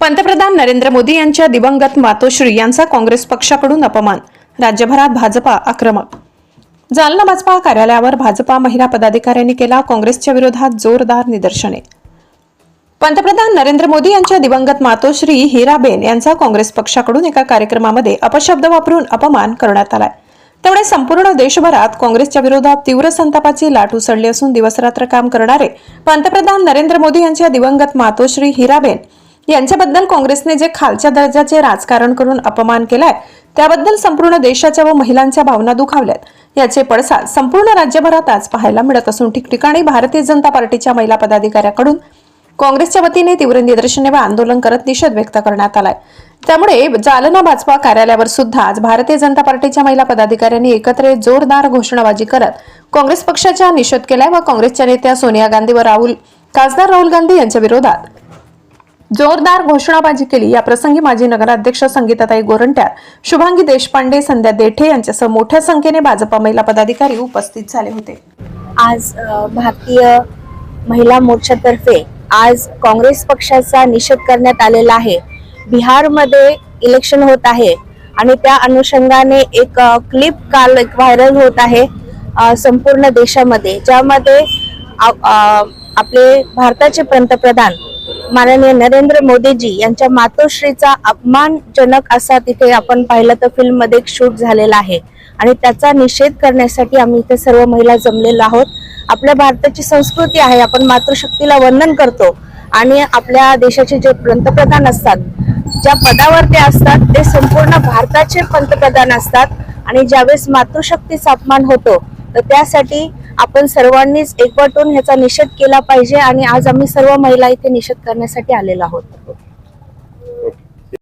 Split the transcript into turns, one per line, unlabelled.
पंतप्रधान नरेंद्र मोदी यांच्या दिवंगत मातोश्री यांचा काँग्रेस पक्षाकडून अपमान राज्यभरात भाजपा आक्रमक. जालना भाजपा कार्यालयावर भाजपा महिला पदाधिकाऱ्यांनी केला काँग्रेसच्या विरोधात जोरदार निदर्शने. पंतप्रधान नरेंद्र मोदी यांच्या दिवंगत मातोश्री हिराबेन यांचा काँग्रेस पक्षाकडून एका कार्यक्रमामध्ये अपशब्द वापरून अपमान करण्यात आलाय. त्यामुळे संपूर्ण देशभरात काँग्रेसच्या विरोधात तीव्र संतापाची लाट उसळली असून दिवसरात्र काम करणारे पंतप्रधान नरेंद्र मोदी यांच्या दिवंगत मातोश्री हिराबेन यांच्याबद्दल काँग्रेसने जे खालच्या दर्जाचे राजकारण करून अपमान केलाय त्याबद्दल संपूर्ण देशाच्या व महिलांच्या भावना दुखावल्यात. याचे पडसाद संपूर्ण राज्यभरात आज पाहायला मिळत असून ठिकठिकाणी भारतीय जनता पार्टीच्या महिला पदाधिकाऱ्याकडून काँग्रेसच्या वतीने तीव्र निदर्शने व आंदोलन करत निषेध व्यक्त करण्यात आलाय. त्यामुळे जालना भाजपा कार्यालयावर सुद्धा आज भारतीय जनता पार्टीच्या महिला पदाधिकाऱ्यांनी एकत्र जोरदार घोषणाबाजी करत काँग्रेस पक्षाचा निषेध केलाय व काँग्रेसच्या नेत्या सोनिया गांधी व राहुल खासदार राहुल गांधी यांच्या विरोधात जोरदार घोषणाबाजी केली. या प्रसंगी माजी नगराध्यक्ष संगीताताई गोरंट्यार शुभांगी देशपांडे संध्या देठे यांच्यासह मोठ्या संख्येने भाजपा महिला पदाधिकारी उपस्थित झाले होते.
आज भारतीय महिला मोर्चातर्फे आज काँग्रेस पक्षाचा निषेध करण्यात आलेला आहे. बिहारमध्ये इलेक्शन होत आहे आणि त्या अनुषंगाने एक क्लिप काल एक व्हायरल होत आहे संपूर्ण देशामध्ये. ज्यामध्ये आपले भारताचे पंतप्रधान माननीय नरेंद्र मोदीजी यांच्या मातोश्रीचा अपमानजनक असा तिथे आपण पाहिलं तर फिल्ममध्ये एक शूट झालेला आहे. आणि त्याचा निषेध करण्यासाठी आम्ही इथे सर्व महिला जमलेलो आहोत. आपल्या भारताची संस्कृती आहे आपण मातृशक्तीला वंदन करतो. आणि आपल्या देशाचे जे पंतप्रधान असतात ज्या पदावर ते असतात ते संपूर्ण भारताचे पंतप्रधान असतात. आणि ज्यावेळेस मातृशक्तीचा अपमान होतो तर त्यासाठी आपण सर्वांनीच एकवटून ह्याचा निषेध केला पाहिजे आणि आज आम्ही सर्व महिला इथे निषेध करण्यासाठी आलेलो आहोत.